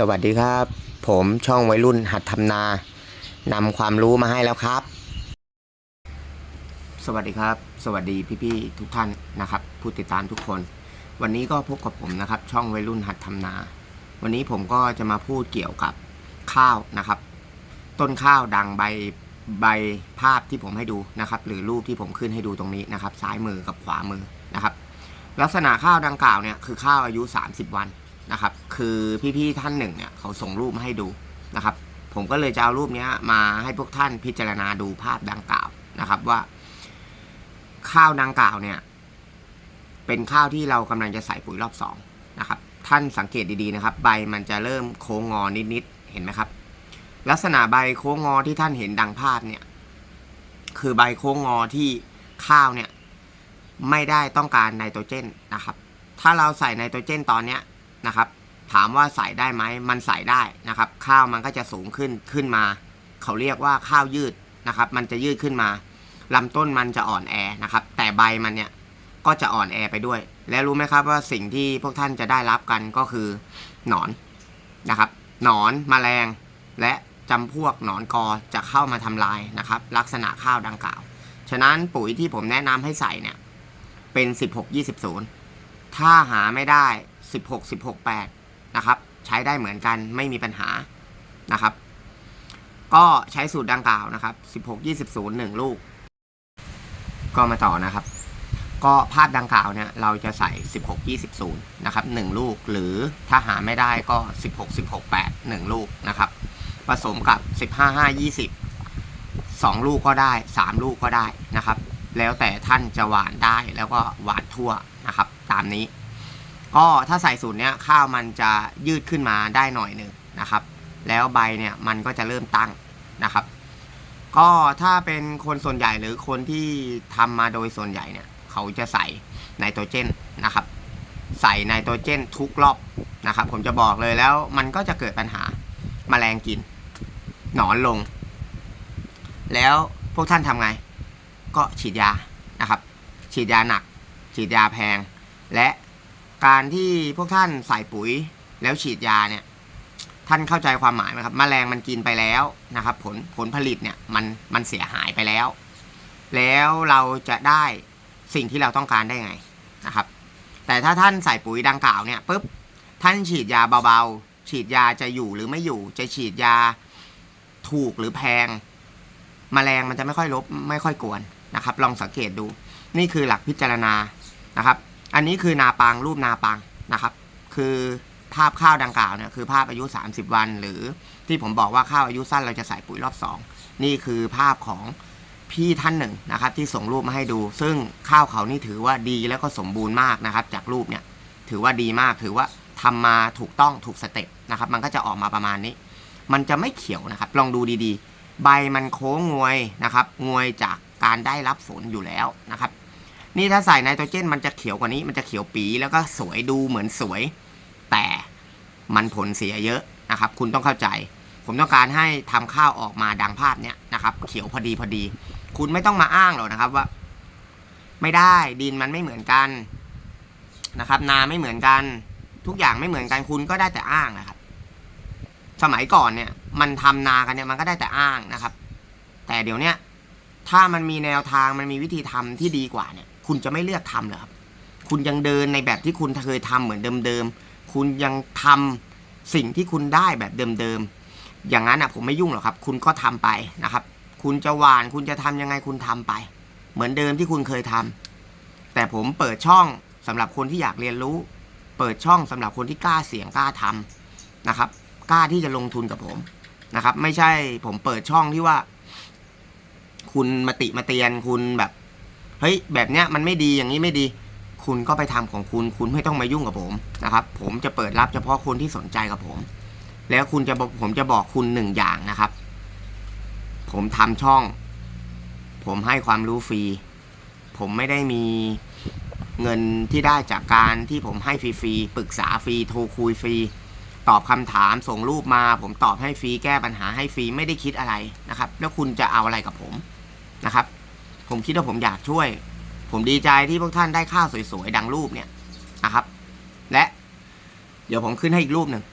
สวัสดีครับ ผมช่องวัยรุ่นหัดทำนานำความรู้มาให้แล้วครับ สวัสดีครับ สวัสดีพี่ๆทุกท่านนะครับ ผู้ติดตามทุกคน วันนี้ก็พบกับผมนะครับ ช่องวัยรุ่นหัดทำนา วันนี้ผมก็จะมาพูดเกี่ยวกับข้าวนะครับ ต้นข้าวดังใบใบภาพที่ผมให้ดูนะครับ หรือรูปที่ผมขึ้นให้ดูตรงนี้นะครับ ซ้ายมือกับขวามือนะครับ ลักษณะข้าวดังกล่าวเนี่ยคือข้าวอายุ 30 วัน นะครับ คือพี่ๆท่านหนึ่งเนี่ยเขาส่งรูปมาให้ดูนะครับ ผมก็เลยจะเอารูปนี้มาให้พวกท่านพิจารณาดูภาพดังกล่าวนะครับว่า ข้าวดังกล่าวเนี่ย เป็นข้าวที่เรากำลังจะใส่ปุ๋ยรอบสองนะครับ ท่านสังเกตดีๆนะครับ ใบมันจะเริ่มโค้งงอนิดๆเห็นไหมครับ ลักษณะใบโค้งงอที่ท่านเห็นดังภาพเนี่ย คือใบโค้งงอที่ข้าวเนี่ย ไม่ได้ต้องการไนโตรเจนนะครับ ถ้าเราใส่ไนโตรเจนตอนเนี้ย นะครับ ถามว่าใส่ได้ไหมมันใส่ได้นะครับ ข้าวมันก็จะสูงขึ้นขึ้นมา เขาเรียกว่าข้าวยืดนะครับ มันจะยืดขึ้นมาลำต้นมันจะอ่อนแอนะครับ แต่ใบมันเนี่ยก็จะอ่อนแอไปด้วย และรู้ไหมครับว่าสิ่งที่พวกท่านจะได้รับกันก็คือหนอนนะครับ หนอนแมลง และจำพวกหนอนกอจะเข้ามาทำลายนะครับ ลักษณะข้าวดังกล่าว ฉะนั้นปุ๋ยที่ผมแนะนำให้ใส่เนี่ยเป็น 16 20 0ถ้าหาไม่ได้ 16 16 8 นะครับ ใช้ได้เหมือนกันไม่มีปัญหานะครับ ก็ใช้สูตรดังกล่าวนะครับ 16 20 0 1 ลูก ก็มาต่อนะครับ ก็ภาพดังกล่าวเนี่ยเราจะใส่ 16 20 0 นะครับ 1 ลูกหรือถ้าหาไม่ได้ก็ 16 16 8 1 ลูกนะครับ ผสมกับ 15 5 20 2 ลูกก็ได้ 3 ลูกก็ได้นะครับ แล้วแต่ท่านจะหวานได้แล้วก็หวานทั่วนะครับ ตามนี้ ก็ถ้าใส่สูตรเนี้ยข้าวมันจะยืดขึ้นมาได้หน่อยหนึ่งนะครับ แล้วใบเนี่ยมันก็จะเริ่มตั้งนะครับ ก็ถ้าเป็นคนส่วนใหญ่หรือคนที่ทำมาโดยส่วนใหญ่เนี่ย เขาจะใส่ไนโตรเจนนะครับ ใส่ไนโตรเจนทุกรอบนะครับ ผมจะบอกเลยแล้วมันก็จะเกิดปัญหาแมลงกิน หนอนลง แล้วพวกท่านทำไง ก็ฉีดยานะครับ ฉีดยาหนัก ฉีดยาแพง และ การที่พวกท่านใส่ปุ๋ยแล้วฉีดยาเนี่ย ท่านเข้าใจความหมายไหมครับแมลงมันกินไปแล้วนะครับ ผลผลผลิตเนี่ยมันมันเสียหายไปแล้ว แล้วเราจะได้สิ่งที่เราต้องการได้ไงนะครับ แต่ถ้าท่านใส่ปุ๋ยดังกล่าวเนี่ยปุ๊บท่านฉีดยาเบาๆ ฉีดยาจะอยู่หรือไม่อยู่ จะฉีดยาถูกหรือแพงมแมลงมันจะไม่ค่อยลบไม่ค่อยกวนนะครับ ลองสังเกตดู นี่คือหลักพิจารณานะครับ อันนี้คือนาปังรูปนาปังนะครับ คือภาพข้าวดังกล่าวเนี่ยคือภาพอายุ 30 วัน หรือที่ผมบอกว่าข้าวอายุสั้นเราจะใส่ปุ๋ยรอบ 2 นี่คือภาพของพี่ท่านหนึ่งนะครับ ที่ส่งรูปมาให้ดู ซึ่งข้าวเขานี่ถือว่าดีแล้วก็สมบูรณ์มากนะครับ จากรูปเนี่ยถือว่าดีมากถือว่าทำมาถูกต้องถูกสเต็ปนะครับ มันก็จะออกมาประมาณนี้ มันจะไม่เขียวนะครับ ลองดูดีๆ ใบมันโค้งงวยนะครับ งวยจากการได้รับฝนอยู่แล้วนะครับ นี่ถ้าใส่ไนโตรเจนมันจะเขียวกว่านี้ มันจะเขียวปีแล้วก็สวยดูเหมือนสวย แต่มันผลเสียเยอะนะครับ คุณต้องเข้าใจ ผมต้องการให้ทำข้าวออกมาดังภาพเนี้ยนะครับ เขียวพอดีพอดี คุณไม่ต้องมาอ้างหรอกนะครับว่า ไม่ได้ดินมันไม่เหมือนกันนะครับ นาไม่เหมือนกัน ทุกอย่างไม่เหมือนกันคุณก็ได้แต่อ้างนะครับ สมัยก่อนเนี่ย มันทำนากันเนี่ยมันก็ได้แต่อ้างนะครับ แต่เดี๋ยวเนี้ยถ้ามันมีแนวทางมันมีวิธีทำที่ดีกว่าเนี่ย คุณจะไม่เลือกทำเหรอครับ คุณยังเดินในแบบที่คุณเคยทำเหมือนเดิมๆ คุณยังทำสิ่งที่คุณได้แบบเดิมๆ อย่างนั้นอะผมไม่ยุ่งหรอกครับ คุณก็ทำไปนะครับ คุณจะหวาน คุณจะทำยังไงคุณทำไป เหมือนเดิมที่คุณเคยทำแต่ผมเปิดช่องสำหรับคนที่อยากเรียนรู้ เปิดช่องสำหรับคนที่กล้าเสี่ยงกล้าทำนะครับ กล้าที่จะลงทุนกับผมนะครับ ไม่ใช่ผมเปิดช่องที่ว่า คุณมาติมาเตียนคุณแบบ เฮ้ยแบบเนี้ยมันไม่ดีอย่างนี้ไม่ดี คุณก็ไปทำของคุณคุณไม่ต้องมายุ่งกับผมนะครับ ผมจะเปิดรับเฉพาะคนที่สนใจกับผม แล้วคุณจะบอกผมจะบอกคุณหนึ่งอย่างนะครับ ผมทำช่อง ผมให้ความรู้ฟรีผมไม่ได้มีเงินที่ได้จากการที่ผมให้ฟรีๆปรึกษาฟรีโทรคุยฟรีตอบคำถามส่งรูปมา ผมตอบให้ฟรีแก้ปัญหาให้ฟรีไม่ได้คิดอะไรนะครับ แล้วคุณจะเอาอะไรกับผมนะครับ ผมคิดว่าผมอยากช่วย ผมดีใจที่พวกท่านได้ข้าวสวยๆดังรูปเนี่ยนะครับ และ เดี๋ยวผมขึ้นให้อีกรูปหนึ่ง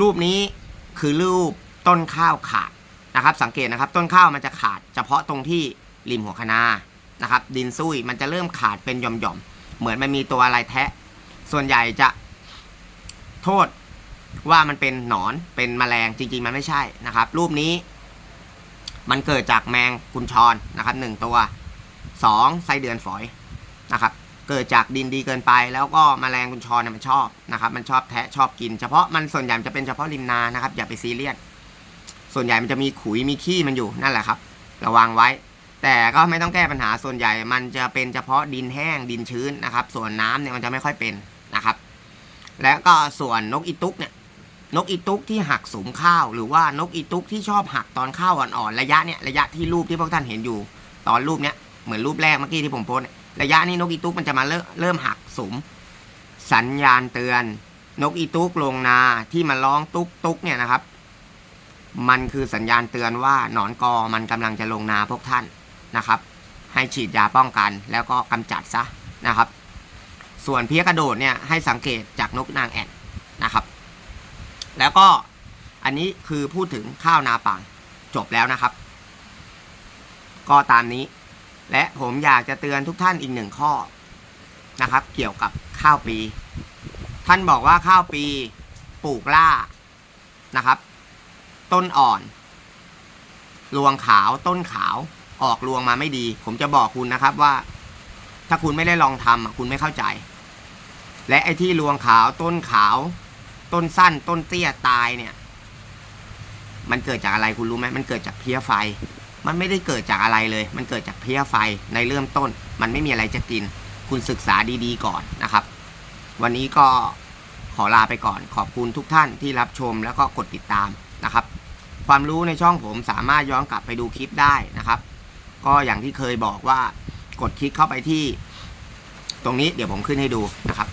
รูปนี้คือรูปต้นข้าวขาดนะครับ สังเกตนะครับ ต้นข้าวมันจะขาด เฉพาะตรงที่ริมหัวคนานะครับ ดินซุยมันจะเริ่มขาดเป็นหย่อมๆเหมือนมันมีตัวอะไรแทะ ส่วนใหญ่จะโทษว่ามันเป็นหนอนเป็นแมลงจริงๆ มันไม่ใช่นะครับ รูปนี้ มันเกิดจากแมงกุญชรนะครับหนึ่งตัว สองไส้เดือนฝอยนะครับเกิดจากดินดีเกินไป แล้วก็แมลงกุญชรเนี่ยมันชอบนะครับมันชอบแทะชอบกิน เฉพาะมันส่วนใหญ่จะเป็นเฉพาะริมนานะครับ อย่าไปซีเรียสส่วนใหญ่มันจะมีขุยมีขี้มันอยู่นั่นแหละครับ ระวังไว้ แต่ก็ไม่ต้องแก้ปัญหาส่วนใหญ่มันจะเป็นเฉพาะดินแห้งดินชื้นนะครับ ส่วนน้ำเนี่ยมันจะไม่ค่อยเป็นนะครับ แล้วก็ส่วนนกอีตุกเนี่ยนกอีตุกที่หักสมข้าว หรือว่านกอีตุกที่ชอบหักตอนข้าวอ่อนๆระยะเนี่ยระยะที่รูปที่พวกท่านเห็นอยู่ ตอนรูปเนี้ย เหมือนรูปแรกเมื่อกี้ที่ผมโพสระยะนี้นกอีตุกมันจะมาเริ่มเริ่มหักสมสัญญาณเตือน นกอีตุกลงนาที่มันร้องตุกตุกเนี่ยนะครับ มันคือสัญญาณเตือนว่าหนอนกอมันกำลังจะลงนาพวกท่านนะครับ ให้ฉีดยาป้องกันแล้วก็กำจัดซะนะครับ ส่วนเพี้ยกระโดดเนี่ยให้สังเกตจากนกนางแอ่นนะครับ แล้วก็อันนี้คือพูดถึงข้าวนาปังจบแล้วนะครับ ก็ตามนี้ และผมอยากจะเตือนทุกท่านอีกหนึ่งข้อนะครับ เกี่ยวกับข้าวปี ท่านบอกว่าข้าวปีปลูกล่านะครับ ต้นอ่อนรวงขาวต้นขาวออกรวงมาไม่ดี ผมจะบอกคุณนะครับว่า ถ้าคุณไม่ได้ลองทำคุณไม่เข้าใจ และไอ้ที่รวงขาวต้นขาว ต้นสั้น ต้นเตี้ยตายเนี่ย มันเกิดจากอะไรคุณรู้ไหมมันเกิดจากเพี้ยไฟ มันไม่ได้เกิดจากอะไรเลย มันเกิดจากเพี้ยไฟในเริ่มต้น มันไม่มีอะไรจะกิน คุณศึกษาดีๆก่อนนะครับ วันนี้ก็ขอลาไปก่อน ขอบคุณทุกท่านที่รับชมแล้วก็กดติดตามนะครับ ความรู้ในช่องผมสามารถย้อนกลับไปดูคลิปได้นะครับ ก็อย่างที่เคยบอกว่ากดคลิกเข้าไปที่ ตรงนี้เดี๋ยวผมขึ้นให้ดูนะครับ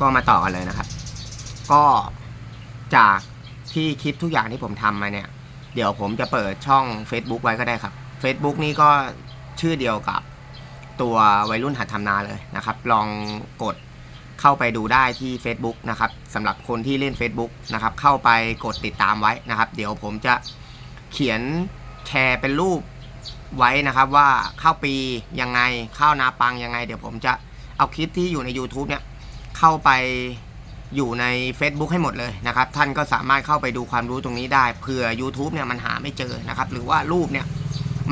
ก็มาต่อกันเลยนะครับ ก็จากที่คลิปทุกอย่างที่ผมทำมาเนี่ย เดี๋ยวผมจะเปิดช่อง Facebook ไว้ก็ได้ครับ Facebook นี่ก็ชื่อเดียวกับตัววัยรุ่นหัดทำนาเลยนะครับ ลองกดเข้าไปดูได้ที่ Facebook นะครับสำหรับคนที่เล่น Facebook นะครับ เข้าไปกดติดตามไว้นะครับ เดี๋ยวผมจะเขียนแชร์เป็นรูปไว้นะครับว่าข้าวปียังไงข้าวนาปังยังไง เดี๋ยวผมจะเอาคลิปที่อยู่ใน YouTube เนี่ยเข้าไป อยู่ใน Facebook ให้หมดเลยนะครับ ท่านก็สามารถเข้าไปดูความรู้ตรงนี้ได้เผื่อ YouTube เนี่ยมันหาไม่เจอนะครับ หรือว่ารูปเนี่ย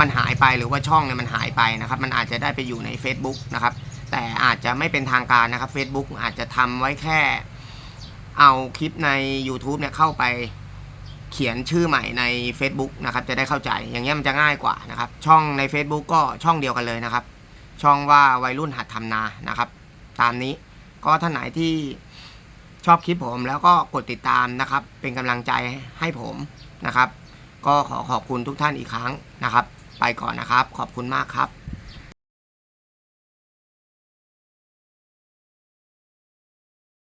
มันหายไปหรือว่าช่องเนี่ยมันหายไปนะครับ มันอาจจะได้ไปอยู่ใน Facebook นะครับ แต่อาจจะไม่เป็นทางการนะครับ Facebook อาจจะทำไว้แค่เอาคลิปใน YouTube เนี่ยเข้าไปเขียนชื่อใหม่ใน Facebook นะครับจะได้เข้าใจอย่างเงี้ยมันจะง่ายกว่านะครับ ช่องใน Facebook ก็ช่องเดียวกันเลยนะครับ ช่องว่าวัยรุ่นหัดทำนานะครับ ตามนี้ก็ท่านไหนที่ ชอบคลิปผมแล้วก็กดติดตามนะครับ เป็นกำลังใจให้ผมนะครับ ก็ขอขอบคุณทุกท่านอีกครั้งนะครับ ไปก่อนนะครับ ขอบคุณมากครับ